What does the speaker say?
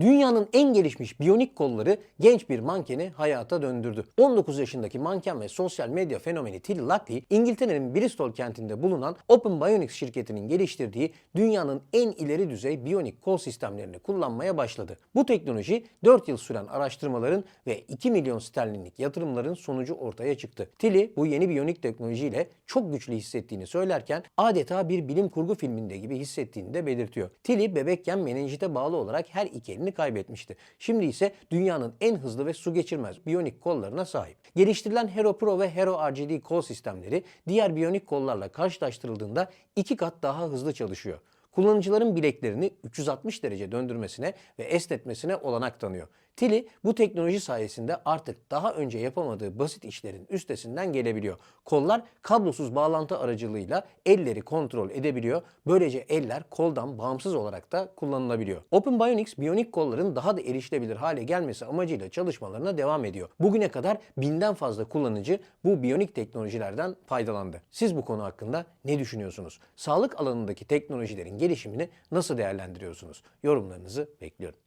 Dünyanın en gelişmiş biyonik kolları genç bir mankeni hayata döndürdü. 19 yaşındaki manken ve sosyal medya fenomeni Till Luckley, İngiltere'nin Bristol kentinde bulunan Open Bionics şirketinin geliştirdiği dünyanın en ileri düzey biyonik kol sistemlerini kullanmaya başladı. Bu teknoloji 4 yıl süren araştırmaların ve 2 milyon sterlinlik yatırımların sonucu ortaya çıktı. Tilly bu yeni biyonik teknolojiyle çok güçlü hissettiğini söylerken adeta bir bilim kurgu filminde gibi hissettiğini de belirtiyor. Tilly bebekken menenjite bağlı olarak her iki elini kaybetmişti. Şimdi ise dünyanın en hızlı ve su geçirmez biyonik kollarına sahip. Geliştirilen Hero Pro ve Hero RGD kol sistemleri diğer biyonik kollarla karşılaştırıldığında iki kat daha hızlı çalışıyor. Kullanıcıların bileklerini 360 derece döndürmesine ve esnetmesine olanak tanıyor. Tilly bu teknoloji sayesinde artık daha önce yapamadığı basit işlerin üstesinden gelebiliyor. Kollar kablosuz bağlantı aracılığıyla elleri kontrol edebiliyor. Böylece eller koldan bağımsız olarak da kullanılabiliyor. Open Bionics biyonik kolların daha da erişilebilir hale gelmesi amacıyla çalışmalarına devam ediyor. Bugüne kadar binden fazla kullanıcı bu biyonik teknolojilerden faydalandı. Siz bu konu hakkında ne düşünüyorsunuz? Sağlık alanındaki teknolojilerin gelişimini nasıl değerlendiriyorsunuz? Yorumlarınızı bekliyorum.